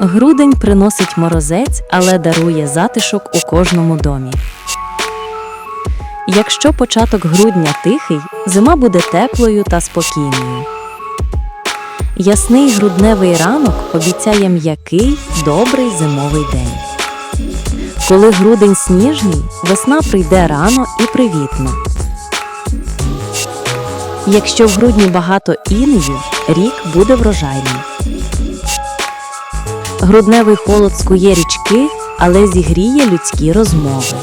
Грудень приносить морозець, але дарує затишок у кожному домі. Якщо початок грудня тихий, зима буде теплою та спокійною. Ясний грудневий ранок обіцяє м'який, добрий зимовий день. Коли грудень сніжний, весна прийде рано і привітно. Якщо в грудні багато інею, рік буде врожайним. Грудневий холод скує річки, але зігріє людські розмови.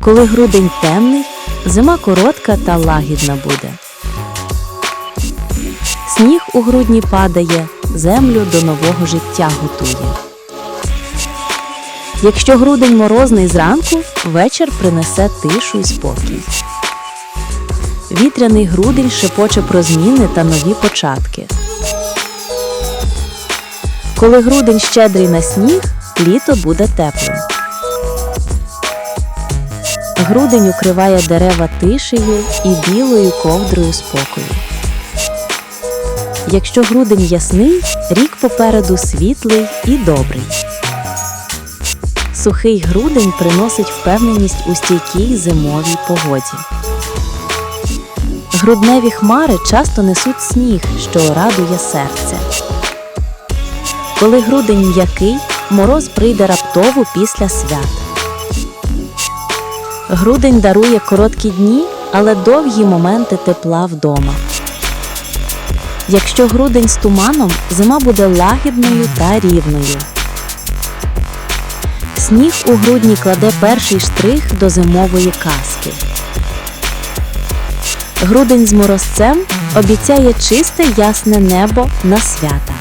Коли грудень темний, зима коротка та лагідна буде. Сніг у грудні падає, землю до нового життя готує. Якщо грудень морозний зранку, вечір принесе тишу й спокій. Вітряний грудень шепоче про зміни та нові початки. Коли грудень щедрий на сніг, літо буде теплим. Грудень укриває дерева тишею і білою ковдрою спокою. Якщо грудень ясний, рік попереду світлий і добрий. Сухий грудень приносить впевненість у стійкій зимовій погоді. Грудневі хмари часто несуть сніг, що радує серце. Коли грудень м'який, мороз прийде раптово після свят. Грудень дарує короткі дні, але довгі моменти тепла вдома. Якщо грудень з туманом, зима буде лагідною та рівною. Сніг у грудні кладе перший штрих до зимової казки. Грудень з морозцем обіцяє чисте ясне небо на свята.